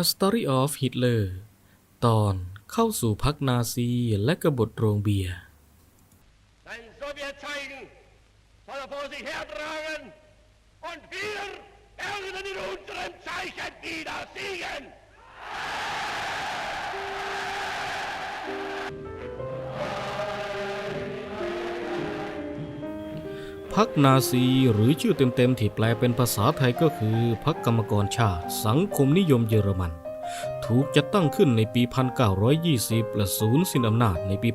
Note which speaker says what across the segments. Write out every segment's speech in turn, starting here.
Speaker 1: A Story of Hitler ตอนเข้าสู่พักนาซีและกบฏโรงเบียร์
Speaker 2: Den Sowjetscheiden soll er vor sich hertragen und wir werden in unserem Zeichen wieder siegen.
Speaker 1: พักนาซีหรือชื่อเต็มๆที่แปลเป็นภาษาไทยก็คือพักกรรมกรชาติสังคมนิยมเยอรมัน ถูกจัดตั้งขึ้นในปี 1920 และสูญสิ้นอำนาจในปี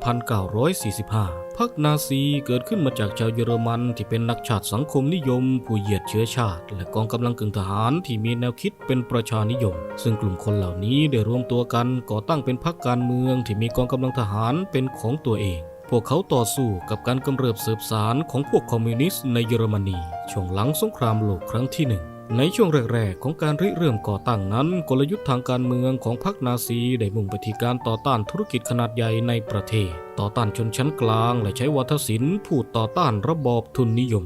Speaker 1: 1945 พักนาซีเกิดขึ้นมาจากชาวเยอรมันที่เป็นนักชาติสังคมนิยม ผู้เหยียดเชื้อชาติ และกองกำลังกึ่งทหารที่มีแนวคิดเป็นประชานิยม ซึ่งกลุ่มคนเหล่านี้ได้รวมตัวกันก่อตั้งเป็นพรรคการเมืองที่มีกองกำลังทหารเป็นของตัวเอง พวกเขาต่อสู้กับการกำเริบสืบสารของพวกคอมมิวนิสต์ในเยอรมนี ช่วงหลังสงครามโลกครั้งที่หนึ่ง ในช่วงแรก ๆ ของการริเริ่มก่อตั้งนั้น กลยุทธ์ทางการเมืองของพรรคนาซีได้มุ่งไปที่การต่อต้านธุรกิจขนาดใหญ่ในประเทศ ต่อต้านชนชั้นกลาง และใช้วัฒศิลป์พูดต่อต้านระบอบทุนนิยม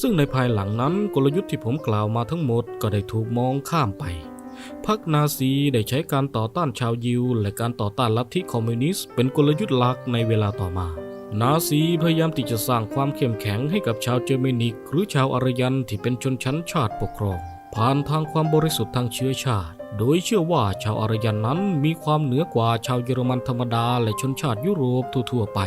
Speaker 1: ซึ่งในภายหลังนั้นกลยุทธ์ที่ผมกล่าวมาทั้งหมดก็ได้ถูกมองข้ามไป พรรคนาซีได้ใช้การต่อต้านชาวยิว และการต่อต้านลัทธิคอมมิวนิสต์เป็นกลยุทธ์หลักในเวลาต่อมา นาซีพยายามที่จะสร้างความเข้มแข็งให้กับชาวเจอร์เมนิก หรือชาวอารยันที่เป็นชนชั้นชาติปกครอง ผ่านทางความบริสุทธิ์ทางเชื้อชาติ โดยเชื่อว่าชาวอารยันนั้นมีความเหนือกว่าชาวเยอรมันธรรมดาและชนชาติยุโรปทั่วๆไป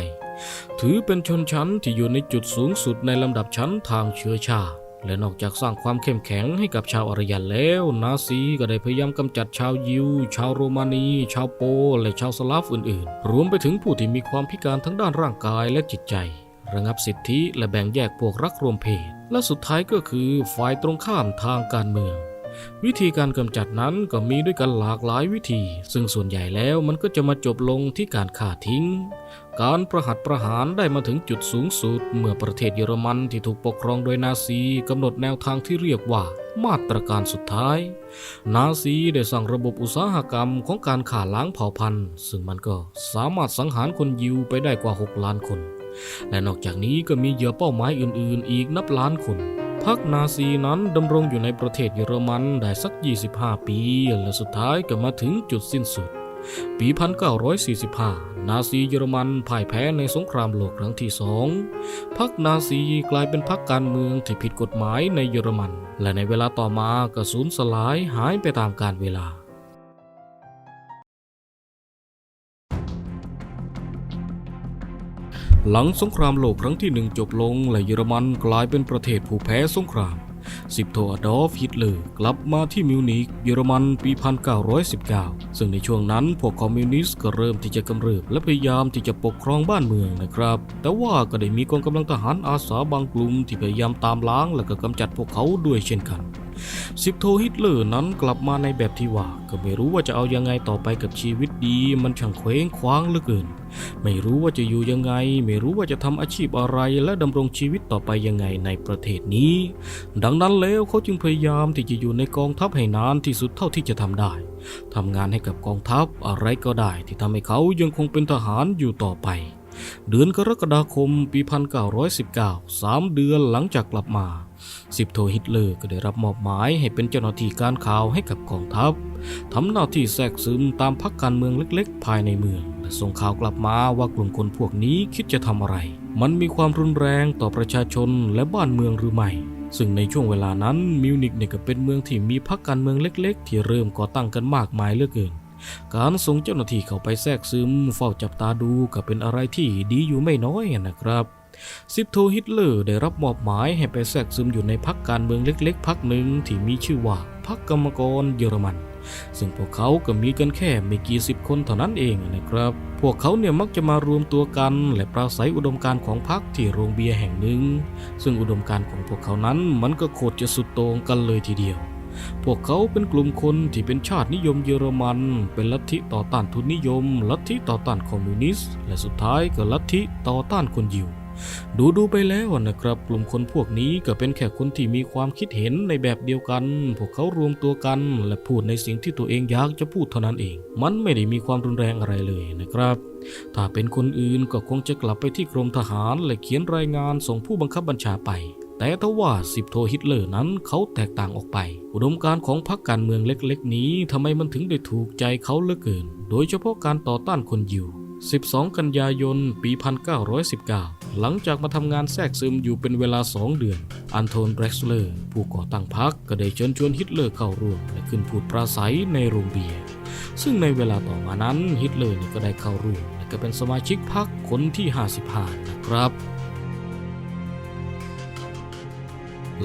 Speaker 1: ถือเป็นชนชั้นที่อยู่ในจุดสูงสุดในลำดับชั้นทางเชื้อชาติ และนอกจากสร้างความเข้มแข็งให้กับชาวอารยันแล้ว นาซีก็ได้พยายามกำจัดชาวยิว ชาวโรมานี ชาวโปลและชาวสลาฟอื่นๆ รวมไปถึงผู้ที่มีความพิการทั้งด้านร่างกายและจิตใจ ระงับสิทธิและแบ่งแยกพวกรักรวมเพศ และสุดท้ายก็คือฝ่ายตรงข้ามทางการเมือง วิธีการกำจัดนั้นก็มีด้วยกันหลากหลายวิธี ซึ่งส่วนใหญ่แล้วมันก็จะมาจบลงที่การฆ่าทิ้ง การประหัตประหารได้มาถึงจุดสูงสุด เมื่อประเทศเยอรมันที่ถูกปกครองโดยนาซีกำหนดแนวทางที่เรียกว่ามาตรการสุดท้าย นาซีได้สร้างระบบอุตสาหกรรมของการข่าล้างเผ่าพันธุ์ ซึ่งมันก็สามารถสังหารคนยิวไปได้กว่า 6 ล้านคน และนอกจากนี้ก็มีเหยื่อเป้าหมายอื่นๆ อีกนับล้านคนพรรคนาซีนั้นดำรงอยู่ในประเทศเยอรมันได้สัก 25 ปี และสุดท้ายก็มาถึงจุดสิ้นสุด ปี 1945 นาซีเยอรมันพ่ายแพ้ในสงครามโลกครั้งที่สองพรรคนาซีกลายเป็นพรรคการเมืองที่ผิดกฎหมายในเยอรมัน และในเวลาต่อมาก็สูญสลายหายไปตามกาลเวลาหลังสงครามโลกครั้งที่หนึ่งจบลงและเยอรมันกลายเป็นประเทศผู้แพ้สงคราม สิบโทอดอล์ฟฮิตเลอร์กลับมาที่มิวนิกเยอรมันปี 1919 ซึ่งในช่วงนั้นพวกคอมมิวนิสต์ก็เริ่มที่จะกำเริบและพยายามที่จะปกครองบ้านเมืองนะครับ แต่ว่าก็ได้มีกองกำลังทหารอาสาบางกลุ่มที่พยายามตามล้างและก็กำจัดพวกเขาด้วยเช่นกันสิบโทฮิตเลอร์นั้นกลับมาในแบบที่ว่า ก็ไม่รู้ว่าจะเอายังไงต่อไปกับชีวิตดี มันช่างเคว้งคว้างเหลือเกิน ไม่รู้ว่าจะอยู่ยังไง ไม่รู้ว่าจะทำอาชีพอะไรและดำรงชีวิตต่อไปยังไงในประเทศนี้ ดังนั้นแล้วเขาจึงพยายามที่จะอยู่ในกองทัพให้นานที่สุดเท่าที่จะทำได้ทำงานให้กับกองทัพอะไรก็ได้ที่ทำให้เขายังคงเป็นทหารอยู่ต่อไป เดือนกรกฎาคมปี 1919สามเดือนหลังจากกลับมา สิบโทฮิตเลอร์ก็ได้รับมอบหมายให้เป็นเจ้าหน้าที่การข่าวให้กับกองทัพทำหน้าที่แทรกซึมตามพักการเมืองเล็กๆ ภายในเมืองและส่งข่าวกลับมาว่ากลุ่มคนพวกนี้คิดจะทำอะไร มันมีความรุนแรงต่อประชาชนและบ้านเมืองหรือไม่ซึ่งในช่วงเวลานั้นมิวนิกเนี่ยก็เป็นเมืองที่มีพักการเมืองเล็กๆ ที่เริ่มก่อตั้งกันมากมายเหลือเกิน การส่งเจ้าหน้าที่เข้าไปแทรกซึมเฝ้าจับตาดูก็เป็นอะไรที่ดีอยู่ไม่น้อยนะครับ สิบโทฮิตเลอร์ได้รับมอบหมายให้ไปแทรกซึมอยู่ในพักการเมืองเล็กๆพักหนึ่งที่มีชื่อว่าพักกรรมกรเยอรมัน ซึ่งพวกเขาก็มีกันแค่ไม่กี่สิบคนเท่านั้นเองนะครับ พวกเขาเนี่ยมักจะมารวมตัวกันและปราศัยอุดมการณ์ของพรรคที่โรงเบียร์แห่งหนึ่ง ซึ่งอุดมการณ์ของพวกเขานั้นมันก็โคตรจะสุดโต่งกันเลยทีเดียวพวกเขาเป็นกลุ่มคนที่เป็นชาตินิยมเยอรมัน เป็นลัทธิต่อต้านทุนนิยม ลัทธิต่อต้านคอมมิวนิสต์ และสุดท้ายก็ลัทธิต่อต้านคนยิว ดูดูไปแล้วนะครับ กลุ่มคนพวกนี้ก็เป็นแค่คนที่มีความคิดเห็นในแบบเดียวกัน พวกเขารวมตัวกัน และพูดในสิ่งที่ตัวเองอยากจะพูดเท่านั้นเอง มันไม่ได้มีความรุนแรงอะไรเลยนะครับ ถ้าเป็นคนอื่นก็คงจะกลับไปที่กรมทหาร และเขียนรายงานส่งผู้บังคับบัญชาไปแต่ทว่าสิบโทฮิตเลอร์นั้นเขาแตกต่างออกไป อุดมการณ์ของพรรคการเมืองเล็กๆ นี้ทำไมมันถึงได้ถูกใจเขาเหลือเกิน โดยเฉพาะการต่อต้านคนยิว 12 กันยายน ปี 1919 หลังจากมาทำงานแทรกซึมอยู่เป็นเวลา 2 เดือน อันโทนเร็กซ์เลอร์ผู้ก่อตั้งพรรคก็ได้เชิญชวนฮิตเลอร์เข้าร่วมและขึ้นพูดปราศัยในโรงเบียร์ ซึ่งในเวลาต่อมานั้นฮิตเลอร์นี่ก็ได้เข้าร่วมและก็เป็นสมาชิกพรรคคนที่ 55 นะครับ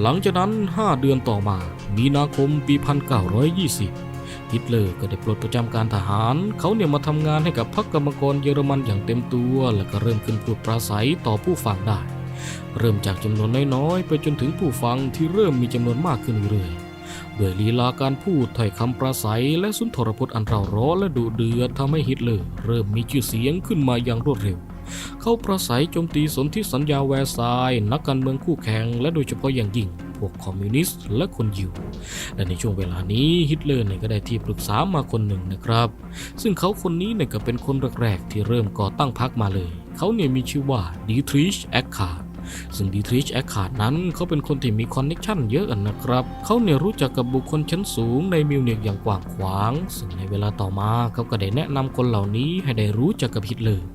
Speaker 1: หลังจากนั้น 5 เดือนต่อมา มีนาคมปี 1920 ฮิตเลอร์ก็ได้ปลดประจำการทหาร เขาเนี่ยมาทำงานให้กับพรรคกรรมกรเยอรมันอย่างเต็มตัว และก็เริ่มขึ้นพูดปราศัยต่อผู้ฟังได้ เริ่มจากจำนวนน้อยๆ ไปจนถึงผู้ฟังที่เริ่มมีจำนวนมากขึ้นเรื่อยๆด้วยลีลาการพูดถ้อยคำปราศัย และสุนทรพจน์อันเราร้อนและดุเดือดทำให้ฮิตเลอร์เริ่มมีชื่อเสียงขึ้นมาอย่างรวดเร็วเขาประสัยโจมตีสนธิสัญญาแวร์ซายน์นักการเมืองคู่แข่งและโดยเฉพาะอย่างยิ่ง พวกคอมมิวนิสต์และคนยิว และในช่วงเวลานี้ฮิตเลอร์เนี่ยก็ได้ที่ปรึกษามาคนหนึ่งนะครับ ซึ่งเขาคนนี้เนี่ยก็เป็นคนแรกๆที่เริ่มก่อตั้งพรรคมาเลย เขาเนี่ยมีชื่อว่าดีทริชแอคคาร์ดซึ่งดีทริชแอคคาร์ดนั้นเขาเป็นคนที่มีคอนเน็ชันเยอะนะครับ เขาเนี่ยรู้จักกับบุคคลชั้นสูงในมิวนิกอย่างกว้างขวาง ซึ่งในเวลาต่อมาเขาก็ได้แนะนำคนเหล่านี้ให้ได้รู้จักกับฮิตเลอร์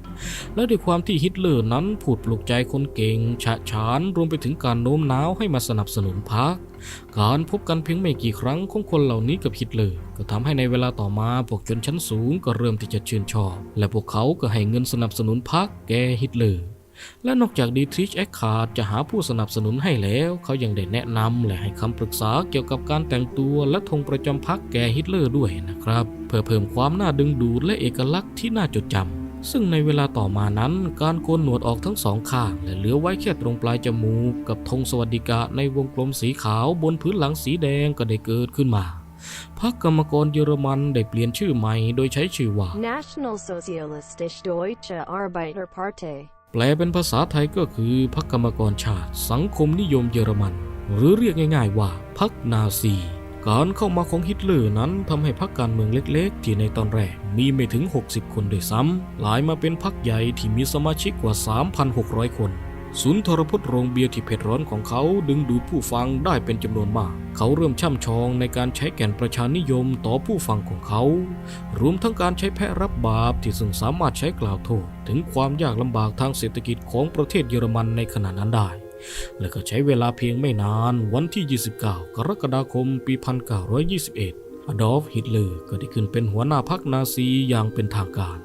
Speaker 1: และด้วยความที่ฮิตเลอร์นั้นพูดปลุกใจคนเก่ง ฉะฉานรวมไปถึงการโน้มน้าวให้มาสนับสนุนพรรคการพบกันเพียงไม่กี่ครั้งของคนเหล่านี้กับฮิตเลอร์ก็ทำให้ในเวลาต่อมาพวกชนชั้นสูงก็เริ่มที่จะชื่นชอบ และพวกเขาก็ให้เงินสนับสนุนพรรคแกฮิตเลอร์และนอกจากดีทริชแอคคาร์ดจะหาผู้สนับสนุนให้แล้ว เขายังได้แนะนำและให้คำปรึกษาเกี่ยวกับการแต่งตัวและธงประจำพรรคแก่ฮิตเลอร์ด้วยนะครับ เพื่อเพิ่มความน่าดึงดูดและเอกลักษณ์ที่น่าจดจำ ซึ่งในเวลาต่อมานั้นการโกนหนวดออกทั้งสองข้างและเหลือไว้แค่ตรงปลายจมูกกับธงสวัสดิกะในวงกลมสีขาวบนพื้นหลังสีแดงก็ได้เกิดขึ้นมาพรรคกรรมกรเยอรมันได้เปลี่ยนชื่อใหม่โดยใช้ชื่อว่า
Speaker 3: Nationalsozialistische Deutsche Arbeiterpartei.
Speaker 1: แปลเป็นภาษาไทยก็คือพรรคกรรมกรชาติ สังคมนิยมเยอรมัน หรือเรียกง่ายๆว่าพรรคนาซี การเข้ามาของฮิตเลอร์นั้นทำให้พรรคการเมืองเล็กๆ ที่ในตอนแรกมีไม่ถึง 60 คนด้วยซ้ำกลายมาเป็นพรรคใหญ่ที่มีสมาชิกกว่า 3,600 คน ศูนย์ทรพจน์โรงเบียร์ที่เผ็ดร้อนของเขาดึงดูดผู้ฟังได้เป็นจำนวนมาก เขาเริ่มช่ำชองในการใช้แก่นประชานิยมต่อผู้ฟังของเขา รวมทั้งการใช้แพะรับบาปที่ซึ่งสามารถใช้กล่าวโทษ ถึงความยากลำบากทางเศรษฐกิจของประเทศเยอรมันในขณะนั้นได้ และก็ใช้เวลาเพียงไม่นานวันที่ 29 กรกฎาคม ปี 1921 อดอล์ฟฮิตเลอร์ก็ได้ขึ้นเป็นหัวหน้าพรรคนาซีอย่างเป็นทางการ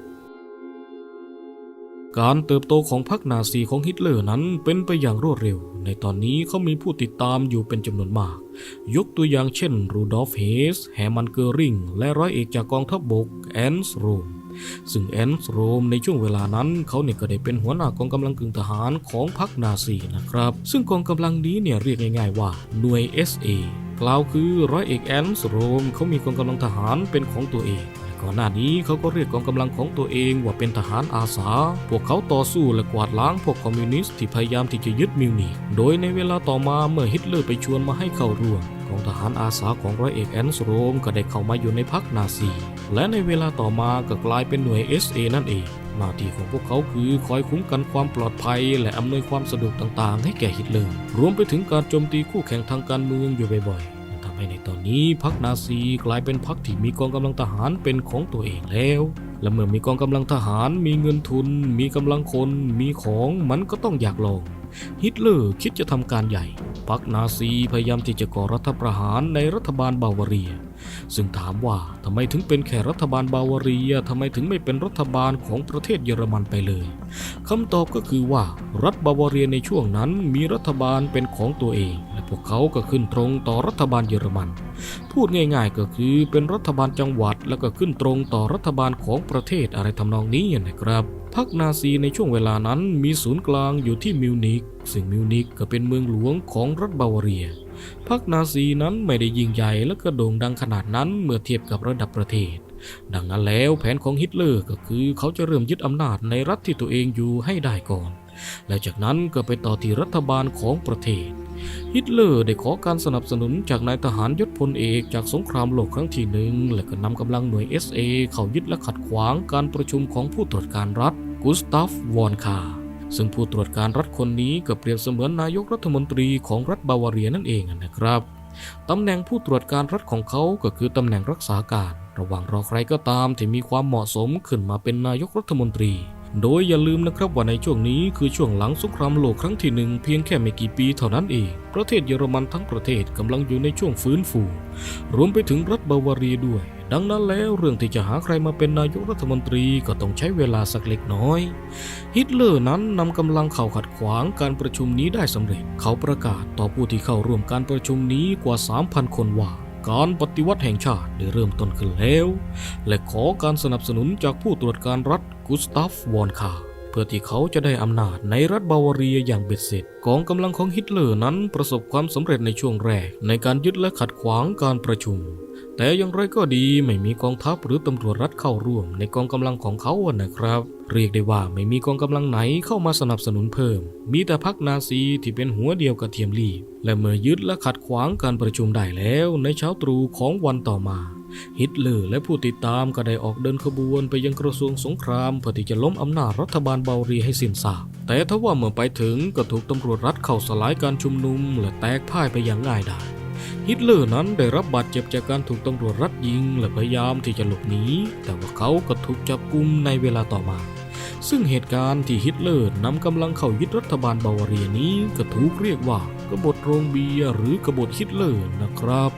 Speaker 1: การเติบโตของพรรคนาซีของฮิตเลอร์นั้นเป็นไปอย่างรวดเร็ว ในตอนนี้เขามีผู้ติดตามอยู่เป็นจำนวนมาก ยกตัวอย่างเช่น รูดอล์ฟเฮส แฮมันเกอริง และร้อยเอกจากกองทัพบบกแอนส์โรม ซึ่งแอนส์โรมในช่วงเวลานั้นเขาเนี่ยก็ได้เป็นหัวหน้ากองกำลังกึ่งทหารของพรรคนาซีนะครับ ซึ่งกองกำลังนี้เนี่ยเรียกง่ายๆว่าหน่วย SA กล่าวคือร้อยเอกแอนส์โรมเขามีกองกำลังทหารเป็นของตัวเอง ก่อนหน้านี้เขาก็เรียกกองกำลังของตัวเองว่าเป็นทหารอาสา พวกเขาต่อสู้และกวาดล้างพวกคอมมิวนิสต์ที่พยายามที่จะยึดมิวนิกโดยในเวลาต่อมาเมื่อฮิตเลอร์ไปชวนมาให้เข้าร่วมกองทหารอาสาของร้อยเอกแอนส์โรมก็ได้เข้ามาอยู่ในพรรคนาซี และในเวลาต่อมาก็กลายเป็นหน่วย SA นั่นเองหน้าที่ของพวกเขาคือคอยคุ้มกันความปลอดภัย และอำนวยความสะดวกต่างๆ ให้แก่ฮิตเลอร์ รวมไปถึงการโจมตีคู่แข่งทางการเมืองอยู่บ่อยๆ ให้ในตอนนี้พรรคนาซีกลายเป็นพรรคที่มีกองกำลังทหารเป็นของตัวเองแล้ว และเมื่อมีกองกำลังทหาร มีเงินทุน มีกำลังคน มีของมันก็ต้องอยากลองฮิตเลอร์คิดจะทำการใหญ่พรรคนาซีพยายามที่จะก่อรัฐประหารในรัฐบาลบาวาเรีย ซึ่งถามว่าทำไมถึงเป็นแค่รัฐบาลบาวาเรียทำไมถึงไม่เป็นรัฐบาลของประเทศเยอรมันไปเลยคำตอบก็คือว่ารัฐบาวาเรียในช่วงนั้นมีรัฐบาลเป็นของตัวเอง และพวกเขาก็ขึ้นตรงต่อรัฐบาลเยอรมัน พูดง่ายๆก็คือเป็นรัฐบาลจังหวัดแล้วก็ขึ้นตรงต่อรัฐบาลของประเทศอะไรทำนองนี้นะครับพรรคนาซีในช่วงเวลานั้นมีศูนย์กลางอยู่ที่มิวนิกซึ่งมิวนิกก็เป็นเมืองหลวงของรัฐบาวาเรียพรรคนาซีนั้นไม่ได้ยิ่งใหญ่และก็โด่งดังขนาดนั้นเมื่อเทียบกับระดับประเทศ ดังนั้นแล้วแผนของฮิตเลอร์ก็คือเขาจะเริ่มยึดอำนาจในรัฐที่ตัวเองอยู่ให้ได้ก่อน และจากนั้นก็ไปต่อที่รัฐบาลของประเทศ ฮิตเลอร์ได้ขอการสนับสนุนจากนายทหารยศพลเอกจากสงครามโลกครั้งที่หนึ่งและก็นำกำลังหน่วย SA เข้ายึดและขัดขวางการประชุมของผู้ตรวจการรัฐกุสตัฟวอนคาซึ่งผู้ตรวจการรัฐคนนี้ก็เปรียบเสมือนนายกรัฐมนตรีของรัฐบาวาเรียนั่นเองนะครับตำแหน่งผู้ตรวจการรัฐของเขาก็คือตำแหน่งรักษาการ ระหว่างรอใครก็ตามที่มีความเหมาะสมขึ้นมาเป็นนายกรัฐมนตรี โดยอย่าลืมนะครับว่าในช่วงนี้คือช่วงหลังสงครามโลกครั้งที่หนึ่งเพียงแค่ไม่กี่ปีเท่านั้นเอง ประเทศเยอรมันทั้งประเทศกำลังอยู่ในช่วงฟื้นฟู รวมไปถึงรัฐบาวารีด้วย ดังนั้นแล้วเรื่องที่จะหาใครมาเป็นนายกรัฐมนตรีก็ต้องใช้เวลาสักเล็กน้อย ฮิตเลอร์นั้นนำกำลังเข้าขัดขวางการประชุมนี้ได้สำเร็จ เขาประกาศต่อผู้ที่เข้าร่วมการประชุมนี้กว่า 3,000 คนว่าการปฏิวัติแห่งชาติได้เริ่มต้นขึ้นแล้ว และขอการสนับสนุนจากผู้ตรวจการรัฐ กุสตัฟวอนคาเพื่อที่เขาจะได้อำนาจในรัฐบาวาเรียอย่างเบ็ดเสร็จกองกำลังของฮิตเลอร์นั้นประสบความสำเร็จในช่วงแรก ในการยึดและขัดขวางการประชุม แต่อย่างไรก็ดีไม่มีกองทัพหรือตำรวจรัฐเข้าร่วมในกองกำลังของเขาอะนะครับ เรียกได้ว่าไม่มีกองกำลังไหนเข้ามาสนับสนุนเพิ่ม มีแต่พรรคนาซีที่เป็นหัวเดียวกับเทียมลีบและเมื่อยึดและขัดขวางการประชุมได้แล้วในเช้าตรู่ของวันต่อมา ฮิตเลอร์และผู้ติดตามก็ได้ออกเดินขบวนไปยังกระทรวงสงครามเพื่อที่จะล้มอำนาจรัฐบาลเบารีให้สิ้นซากแต่ทว่าเมื่อไปถึงก็ถูกตำรวจรัฐเข้าสลายการชุมนุม และแตกพ่ายไปอย่างง่ายดายฮิตเลอร์นั้นได้รับบาดเจ็บจากการถูกตำรวจรัฐยิงและพยายามที่จะหลบหนีแต่ว่าเขาก็ถูกจับกุมในเวลาต่อมาซึ่งเหตุการณ์ที่ฮิตเลอร์นำกำลังเข้ายึดรัฐบาลบาวาเรียนี้ก็ถูกเรียกว่ากบฏโรงเบียร์หรือกบฏฮิตเลอร์นะครับ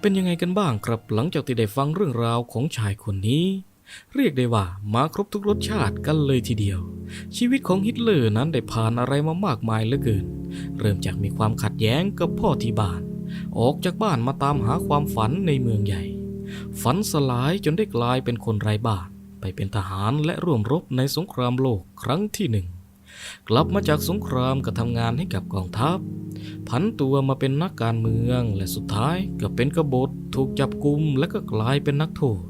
Speaker 1: เป็นยังไงกันบ้างครับหลังจากที่ได้ฟังเรื่องราวของชายคนนี้ เรียกได้ว่ามาครบทุกรสชาติกันเลยทีเดียว ชีวิตของฮิตเลอร์นั้นได้ผ่านอะไรมามากมายเหลือเกิน เริ่มจากมีความขัดแย้งกับพ่อที่บ้าน ออกจากบ้านมาตามหาความฝันในเมืองใหญ่ ฝันสลายจนได้กลายเป็นคนไร้บ้าน ไปเป็นทหารและร่วมรบในสงครามโลกครั้งที่หนึ่ง กลับมาจากสงครามก็ทำงานให้กับกองทัพ ผันตัวมาเป็นนักการเมืองและสุดท้ายก็เป็นกบฏถูกจับกุมและก็กลายเป็นนักโทษ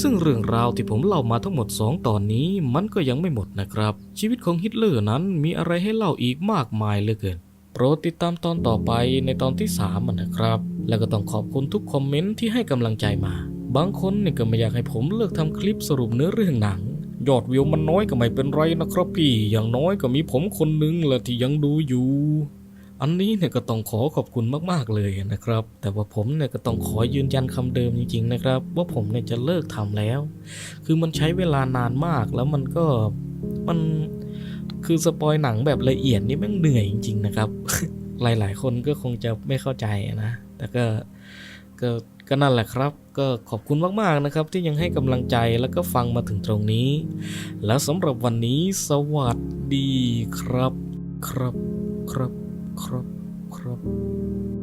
Speaker 1: ซึ่งเรื่องราวที่ผมเล่ามาทั้งหมด 2 ตอนนี้มันก็ยังไม่หมดนะครับ ชีวิตของฮิตเลอร์นั้นมีอะไรให้เล่าอีกมากมายเหลือเกินโปรดติดตามตอนต่อไปในตอนที่3มันนะครับ แล้วก็ต้องขอบคุณทุกคอมเมนต์ที่ให้กำลังใจมา บางคนเนี่ยก็ไม่อยากให้ผมเลิกทำคลิปสรุปเนื้อเรื่องหนัง ยอดวิวมันน้อยก็ไม่เป็นไรนะครับพี่ อย่างน้อยก็มีผมคนนึงแหละที่ยังดูอยู่ อันนี้เนี่ยก็ต้องขอขอบคุณมากๆเลยนะครับ แต่ว่าผมเนี่ยก็ต้องขอยืนยันคำเดิมจริงๆนะครับ ว่าผมเนี่ยจะเลิกทำแล้ว คือมันใช้เวลานานมากแล้วมันก็มันคือสปอยหนังแบบละเอียดนี่แม่งเหนื่อยจริงๆนะครับ หลายๆ คนก็คงจะไม่เข้าใจนะ แต่ก็ก็ ก็นั่นแหละครับ ก็ขอบคุณมากๆนะครับ ที่ยังให้กำลังใจแล้วก็ฟังมาถึงตรงนี้ แล้วสำหรับวันนี้สวัสดีครับ ครับครับครับครับ